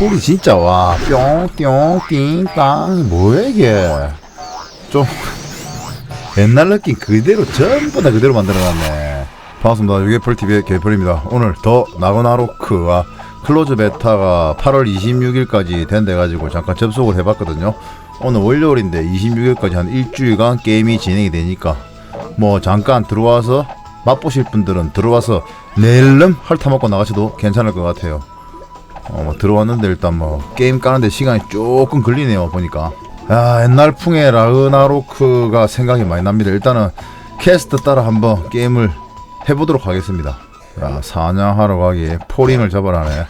소리 진짜 와. 뿅 뿅 띵 땅 뭐야 이게? 좀 옛날 느낌 그대로 전부 다 그대로 만들어놨네. 반갑습니다. 유개펄TV의 개펄입니다. 오늘 더 나그나로크와 클로즈 베타가 8월 26일까지 된대가지고 잠깐 접속을 해봤거든요. 오늘 월요일인데 26일까지 한 일주일간 게임이 진행이 되니까 뭐 잠깐 들어와서 맛보실 분들은 들어와서 낼름 핥아먹고 나가셔도 괜찮을 것 같아요 어, 뭐 들어왔는데 일단 뭐 게임 까는데 시간이 조금 걸리네요 보니까. 야 옛날 풍의 라그나로크가 생각이 많이 납니다. 일단은 캐스트 따라 한번 게임을 해보도록 하겠습니다. 야 사냥하러 가기 포링을 잡아라네.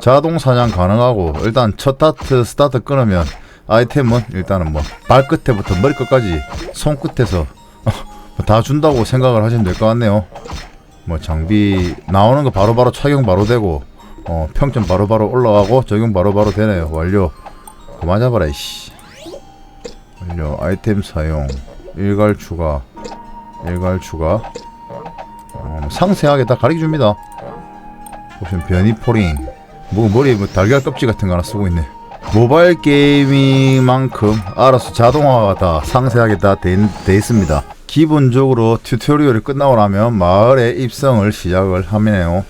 자동 사냥 가능하고 일단 첫 스타트 스타트 끊으면 아이템은 일단은 뭐 발끝에부터 머리끝까지 손끝에서 다 준다고 생각을 하시면 될 것 같네요. 뭐 장비 나오는 거 바로바로 착용 바로 되고 어, 평점 바로 바로 올라가고 적용 바로 바로 되네요. 완료. 그만 잡아라, 이씨. 완료. 아이템 사용. 일괄 추가. 일괄 추가. 어, 상세하게 다 가르쳐줍니다. 보시면 변이 포링. 뭐, 머리에 뭐 달걀 껍질 같은 거 하나 쓰고 있네. 모바일 게이밍만큼 알아서 자동화가 다 상세하게 다돼 있습니다. 기본적으로 튜토리얼이 끝나고 나면 마을의 입성을 시작을 하네요.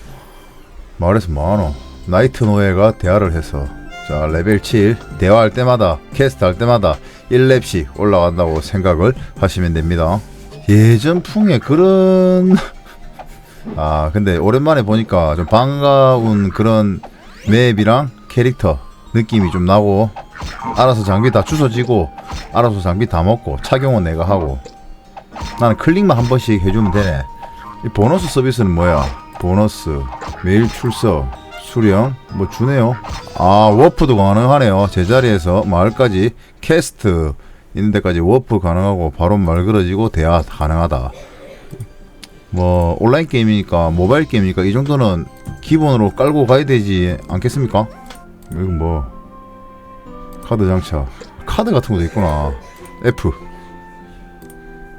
마을에서 뭐하노? 나이트 노예가 대화를 해서 자 레벨 7 대화할 때마다 캐스트 할 때마다 1렙씩 올라간다고 생각을 하시면 됩니다. 예전 풍의 그런 아 근데 오랜만에 보니까 좀 반가운 그런 맵이랑 캐릭터 느낌이 좀 나고 알아서 장비 다 주워지고 알아서 장비 다 먹고 착용은 내가 하고 나는 클릭만 한 번씩 해주면 되네. 이 보너스 서비스는 뭐야? 보너스 매일 출석 수령 뭐 주네요. 아 워프도 가능하네요. 제자리에서 마을까지 캐스트 있는 데까지 워프 가능하고 바로 말 걸어지고 대화 가능하다. 뭐 온라인 게임이니까 모바일 게임이니까 이 정도는 기본으로 깔고 가야 되지 않겠습니까? 이건 뭐 카드 장착 카드 같은 것도 있구나. F.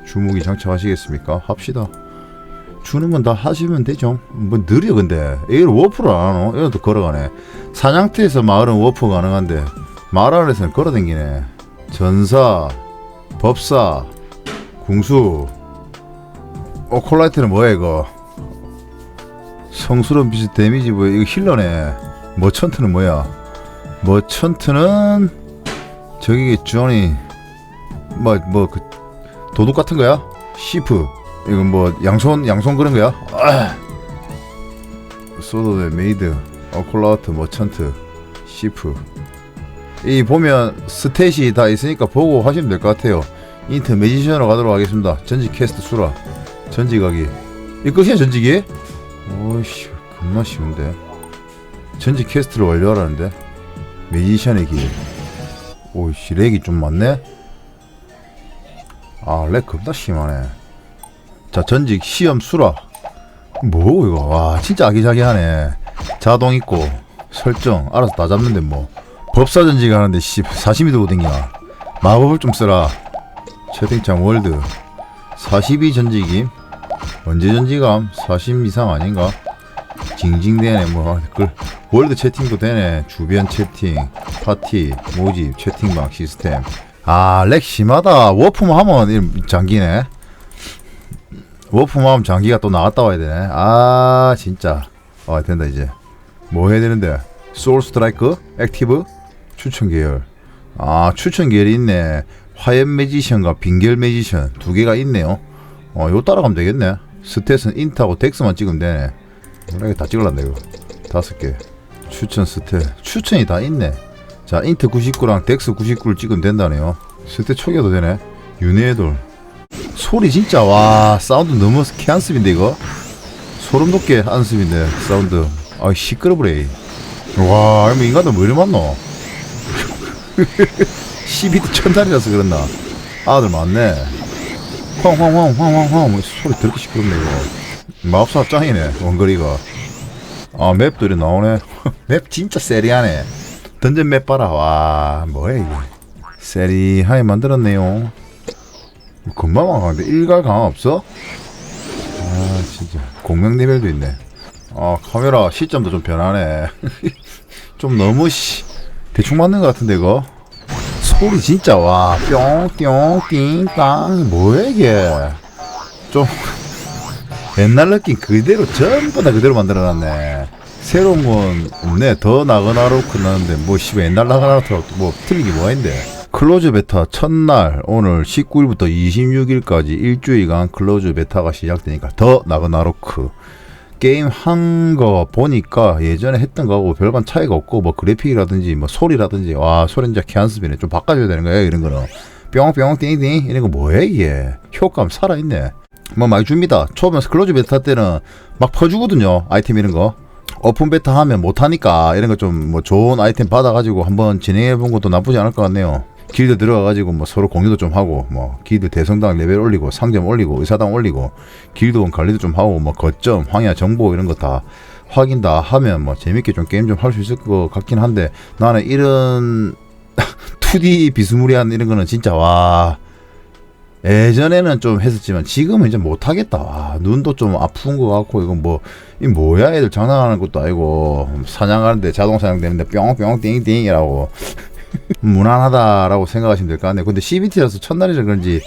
주무기 장착하시겠습니까? 합시다 주는 건 다 하시면 되죠. 뭐 느려 근데 이걸 워프를 안 하노? 이것도 걸어가네. 사냥터에서 마을은 워프 가능한데 마을 안에서는 걸어댕기네. 전사, 법사, 궁수. 어 콜라이트는 뭐야 이거? 성스러운 빛의 데미지 뭐 이거 힐러네. 머천트는 뭐야? 머천트는 저기 조니 뭐뭐 그 도둑 같은 거야? 시프. 이건 뭐 양손 양손 그런 거야? 아. 소드의 메이드, 어콜라우트, 머천트, 시프. 이 보면 스탯이 다 있으니까 보고 하시면 될 것 같아요. 인트 매지션으로 가도록 하겠습니다. 전직 캐스트 수라, 전직하기. 이 끝이야 전직이? 오이씨, 겁나 쉬운데. 전직 캐스트를 완료하라는데. 매지션의 길. 오이씨, 렉이 좀 많네. 아, 렉 겁나 심하네. 자 전직 시험 수라. 뭐 이거. 와 진짜 아기자기하네. 자동 있고 설정. 알아서 다 잡는데 뭐. 법사 전직 하는데 씨 사심이 들고 댕기나. 마법을 좀 쓰라. 채팅창 월드. 42 전직임? 언제 전직함? 40 이상 아닌가? 징징대네 뭐. 댓글. 월드 채팅도 되네. 주변 채팅 파티 모집 채팅방 시스템. 아렉 심하다. 워프만 하면 이 잠기네 워프마음 장기가 또 나갔다 와야 되네. 아 진짜. 아 된다 이제. 뭐 해야 되는데? 소울 스트라이크? 액티브? 추천 계열. 아 추천 계열이 있네. 화염 매지션과 빙결 매지션 두 개가 있네요. 어 이거 따라가면 되겠네. 스탯은 인트하고 덱스만 찍으면 되네. 몰라 이거 다 찍을란다 이거. 다섯 개. 추천 스탯. 추천이 다 있네. 자 인트 99랑 덱스 99를 찍으면 된다네요. 스탯 초기화도 되네. 윤회의 돌. 소리 진짜 와 사운드 너무 개안습인데 이거? 소름 돋게 안습인데 사운드. 아 시끄러브레 와 이거 인간들 뭐 이리 많노? 12도 천달이라서 그랬나? 아들 많네. 황황황황황황 소리 더럽게 시끄럽네 이거. 마법사 짱이네 원거리가 아 맵도 이리 나오네. 맵 진짜 세리하네. 던전 맵 봐라 와 뭐야 이게. 세리하게 만들었네요 금방 와가는데 일갈 강화 없어? 아 진짜. 공명 레벨도 있네. 아 카메라 시점도 좀 변하네. 좀 너무 씨 대충 맞는 것 같은데 이거? 소리 진짜 와 뿅뿅 띵땅 뭐야 이게? 좀 옛날 느낌 그대로 전부 다 그대로 만들어놨네. 새로운 건 없네. 더 나그나로크 나는데 뭐 씨발 옛날 나그나로크라고 뭐 틀린 게 있는데 클로즈 베타 첫날 오늘 19일부터 26일까지 일주일간 클로즈 베타가 시작되니까 더 나그나로크. 게임 한 거 보니까 예전에 했던 거하고 별반 차이가 없고 뭐 그래픽이라든지 뭐 소리라든지 와 소리 진짜 개안습이네. 좀 바꿔줘야 되는 거야 이런 거는. 뿅뿅 띵띵. 이런 거 뭐야 이게? 효과음 살아있네. 뭐 많이 줍니다. 처음에 클로즈 베타 때는 막 퍼주거든요 아이템 이런 거. 오픈 베타 하면 못하니까 이런 거 좀 뭐 좋은 아이템 받아가지고 한번 진행해 본 것도 나쁘지 않을 것 같네요 길드 들어가가지고 뭐 서로 공유도 좀 하고 뭐 길드 대성당 레벨 올리고 상점 올리고 의사당 올리고 길드원 관리도 좀 하고 뭐 거점 황야 정보 이런 거 다 확인 다 하면 뭐 재밌게 좀 게임 좀 할 수 있을 것 같긴 한데 나는 이런 2D 비스무리한 이런 거는 진짜 와 예전에는 좀 했었지만 지금은 이제 못 하겠다. 와, 눈도 좀 아픈 것 같고 이건 뭐 이 뭐야? 애들 장난하는 것도 아니고 사냥하는데 자동 사냥 되는데 뿅뿅 띵띵이라고 무난하다라고 생각하시면 될 것 같네요. 근데 CBT라서 첫날이라 그런지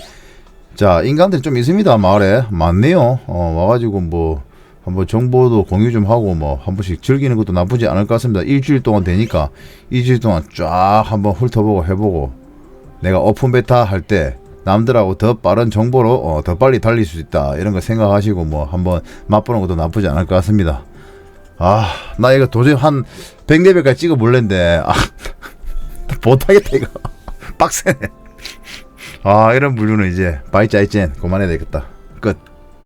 자 인간들이 좀 있습니다 마을에 많네요. 어 와가지고 뭐 한번 정보도 공유 좀 하고 뭐 한 번씩 즐기는 것도 나쁘지 않을 것 같습니다. 일주일 동안 되니까 일주일 동안 쫙 한번 훑어보고 해보고 내가 오픈 베타 할 때 남들하고 더 빠른 정보로 어, 더 빨리 달릴 수 있다 이런 거 생각하시고 뭐 한번 맛보는 것도 나쁘지 않을 것 같습니다. 아 나 이거 도저히 한 100레벨까지 찍어 볼랜데 아 못하겠다 이거. 빡세네. 아 이런 분류는 이제 바이짜이젠 그만해야 되겠다. 끝